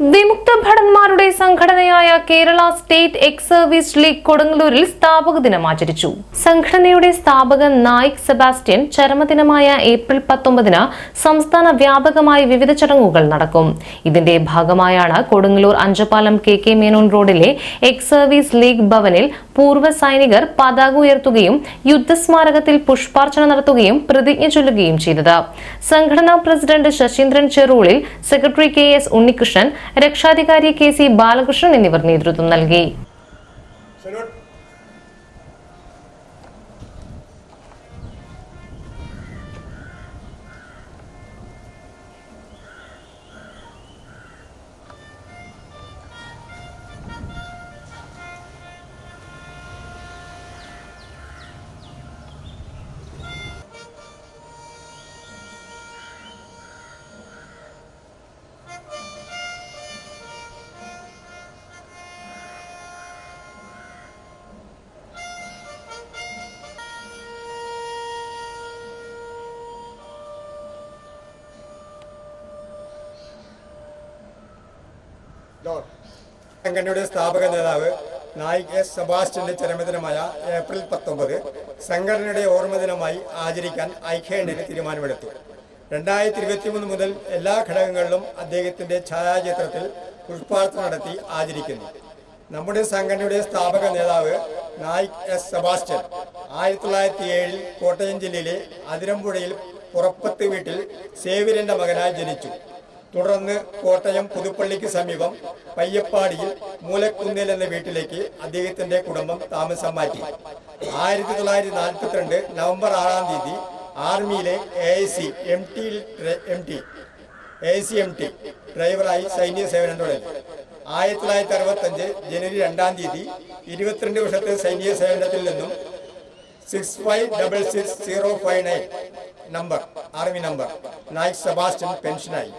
വിമുക്ത ഭടന്മാരുടെ സംഘടനയായ Kerala state ex service league കൊടുങ്ങല്ലൂരിൽ സ്ഥാപക ദിനം ആചരിച്ചു. സംഘടനയുടെ സ്ഥാപകൻ നായിക് സെബാസ്റ്റ്യൻ ചരമദിനമായ ഏപ്രിൽ പത്തൊമ്പതിന് സംസ്ഥാന വ്യാപകമായി വിവിധ ചടങ്ങുകൾ നടക്കും. ഇതിന്റെ ഭാഗമായാണ് കൊടുങ്ങല്ലൂർ അഞ്ചപ്പാലം കെ കെ മേനോൻ റോഡിലെ എക്സ് സർവീസ് ലീഗ് ഭവനിൽ പൂർവ സൈനികർ പതാക ഉയർത്തുകയും യുദ്ധസ്മാരകത്തിൽ പുഷ്പാർച്ചന നടത്തുകയും പ്രതിജ്ഞ ചൊല്ലുകയും ചെയ്തത്. സംഘടനാ president Sasheendran Cherulil secretary K S Unnikrishnan രക്ഷാധികാരി കെ സി ബാലകൃഷ്ണൻ എന്നിവർ നേതൃത്വം നൽകി. സംഘടനയുടെ സ്ഥാപക നേതാവ് നായിക് എസ് സെബാസ്റ്റ്യന്റെ ചരമദിനമായ ഏപ്രിൽ പത്തൊമ്പത് സംഘടനയുടെ ഓർമ്മദിനമായി ആചരിക്കാൻ ഐക്യകണ്ഠന് തീരുമാനമെടുത്തു. രണ്ടായിരത്തി ഇരുപത്തിമൂന്ന് മുതൽ എല്ലാ ഘടകങ്ങളിലും അദ്ദേഹത്തിന്റെ ഛായാചിത്രത്തിൽ പുഷ്പാർത്ഥന നടത്തി ആചരിക്കുന്നു. നമ്മുടെ സംഘടനയുടെ സ്ഥാപക നേതാവ് നായിക് എസ് സെബാസ്റ്റ്യൻ ആയിരത്തി തൊള്ളായിരത്തി ഏഴിൽ കോട്ടയം ജില്ലയിലെ അതിരമ്പുഴയിൽ പുറപ്പത്ത് വീട്ടിൽ സേവിരന്റെ മകനായി ജനിച്ചു. തുടർന്ന് കോട്ടയം പുതുപ്പള്ളിക്ക് സമീപം പയ്യപ്പാടിയിൽ മൂലക്കുന്നിൽ എന്ന വീട്ടിലേക്ക് അദ്ദേഹത്തിന്റെ കുടുംബം താമസം മാറ്റി. ആയിരത്തി തൊള്ളായിരത്തി നാൽപ്പത്തിരണ്ട് നവംബർ ആറാം തീയതി ആർമിയിലെ A I C M T M T A C M T ഡ്രൈവറായി സൈനിക സേവനം തുടങ്ങി ആയിരത്തി തൊള്ളായിരത്തി അറുപത്തഞ്ച് ജനുവരി രണ്ടാം തീയതി ഇരുപത്തിരണ്ട് വർഷത്തെ സൈനിക സേവനത്തിൽ നിന്നും six five double six zero five nine number army number Naik Sebastian പെൻഷനായി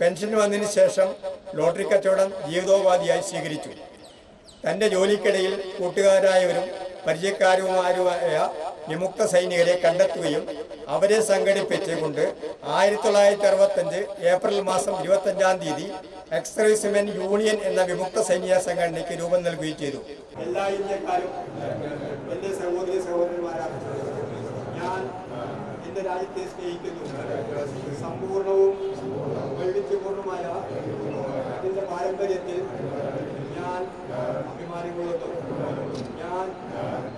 pension വന്നതിന് ശേഷം ലോട്ടറി കച്ചവടം ജീവിതോപാധിയായി സ്വീകരിച്ചു. തന്റെ ജോലിക്കിടയിൽ കൂട്ടുകാരായവരും പരിചയക്കാരുമാരുമായ വിമുക്ത സൈനികരെ കണ്ടെത്തുകയും അവരെ സംഘടിപ്പിച്ചുകൊണ്ട് ആയിരത്തി തൊള്ളായിരത്തി അറുപത്തഞ്ച് ഏപ്രിൽ മാസം ഇരുപത്തഞ്ചാം തീയതി എക്സ്റൈസ്മെൻ യൂണിയൻ എന്ന വിമുക്ത സൈനിക സംഘടനയ്ക്ക് രൂപം നൽകുകയും ചെയ്തു. എല്ലാ ഇന്ത്യക്കാരും എന്റെ സഹോദരി സഹോദരന്മാരാണ് ഞാൻ എന്റെ രാജ്യത്തെ സ്നേഹിക്കുന്നു സമ്പൂർണവും വൈവിധ്യപൂർണമായ അതിന്റെ പാരമ്പര്യത്തിൽ ഞാൻ അഭിമാനം കൊള്ളുന്നു ഞാൻ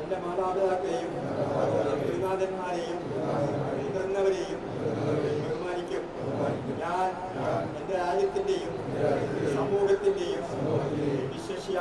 എന്റെ മാതാപിതാക്കളെയും ഗുരുനാഥന്മാരെയും മുതിർന്നവരെയും ബഹുമാനിക്കും. ഞാൻ എന്റെ രാജ്യത്തിന്റെയും സമൂഹത്തിന്റെയും വിശേഷ്യ